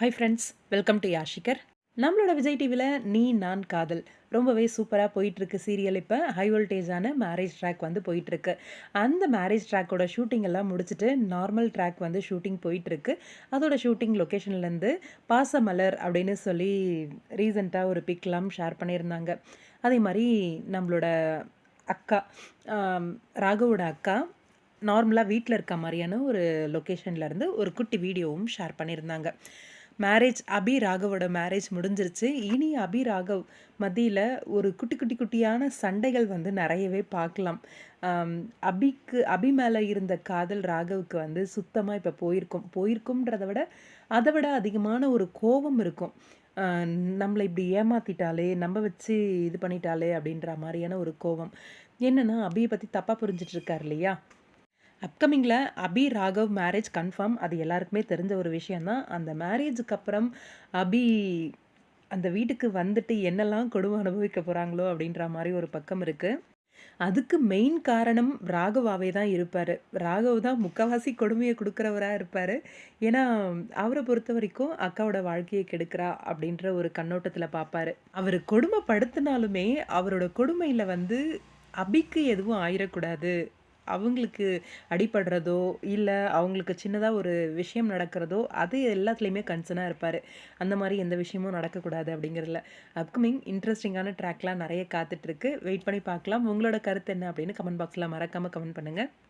Hi friends welcome to யாஷிகர் நம்மளோட விஜய் டிவியில் நீ நான் காதல். ரொம்பவே சூப்பராக போயிட்டுருக்கு சீரியல் இப்போ. ஹை வோல்டேஜான மேரேஜ் ட்ராக் வந்து போயிட்டுருக்கு. அந்த மேரேஜ் ட்ராக்கோட ஷூட்டிங் எல்லாம் முடிச்சுட்டு நார்மல் ட்ராக் வந்து ஷூட்டிங் போயிட்டுருக்கு. அதோட ஷூட்டிங் லொக்கேஷன்லேருந்து பாசமலர் அப்படின்னு சொல்லி ரீசெண்டாக ஒரு பிக்லாம் ஷேர் பண்ணியிருந்தாங்க. அதே மாதிரி நம்மளோட அக்கா ராகவோட அக்கா நார்மலாக வீட்டில் இருக்க மாதிரியான ஒரு லொக்கேஷன்லேருந்து ஒரு குட்டி வீடியோவும் ஷேர் பண்ணியிருந்தாங்க. மேரேஜ் அபி ராகவோட மேரேஜ் முடிஞ்சிருச்சு. இனி அபி ராகவ் மத்தியில் ஒரு குட்டி குட்டி குட்டியான சண்டைகள் வந்து நிறையவே பார்க்கலாம். அபிக்கு அபி மேலே இருந்த காதல் ராகவுக்கு வந்து சுத்தமாக இப்போ போயிருக்கும். போயிருக்கும்ன்றத விட அதை விட அதிகமான ஒரு கோபம் இருக்கும். நம்மளை இப்படி ஏமாத்திட்டாலே நம்ம வச்சு இது பண்ணிட்டாலே அப்படின்ற மாதிரியான ஒரு கோபம். என்னென்னா அபியை பற்றி தப்பாக புரிஞ்சிட்ருக்கார் இல்லையா? அப்கமிங்கில் அபி ராகவ் மேரேஜ் கன்ஃபார்ம் அது எல்லாருக்குமே தெரிஞ்ச ஒரு விஷயந்தான் அந்த மேரேஜுக்கு அப்புறம் அபி அந்த வீட்டுக்கு வந்துட்டு என்னெல்லாம் கொடுமை அனுபவிக்க போகிறாங்களோ அப்படின்ற மாதிரி ஒரு பக்கம் இருக்குது அதுக்கு மெயின் காரணம் ராகவாவே தான் இருப்பார். ராகவ் தான் முக்கால்வாசி கொடுமையை கொடுக்குறவராக இருப்பார். ஏன்னா அவரை பொறுத்த வரைக்கும் அக்காவோட வாழ்க்கையை கெடுக்கிறா அப்படின்ற ஒரு கண்ணோட்டத்தில் பார்ப்பாரு அவர் கொடுமைப்படுத்தினாலுமே அவரோட கொடுமையில் வந்து அபிக்கு எதுவும் ஆயிடக்கூடாது அவங்களுக்கு அடிபடுறதோ இல்லை அவங்களுக்கு சின்னதாக ஒரு விஷயம் நடக்கிறதோ அது எல்லாத்துலேயுமே கன்சர்னாக இருப்பார். அந்த மாதிரி எந்த விஷயமும் நடக்கக்கூடாது அப்படிங்கிறதுல. அப்கமிங் இன்ட்ரெஸ்டிங்கான ட்ராக்லாம் நிறைய காத்துட்ருக்கு வெயிட் பண்ணி பார்க்கலாம். உங்களோட கருத்து என்ன அப்படின்னு கமெண்ட் பாக்ஸில் மறக்காமல் கமெண்ட் பண்ணுங்கள்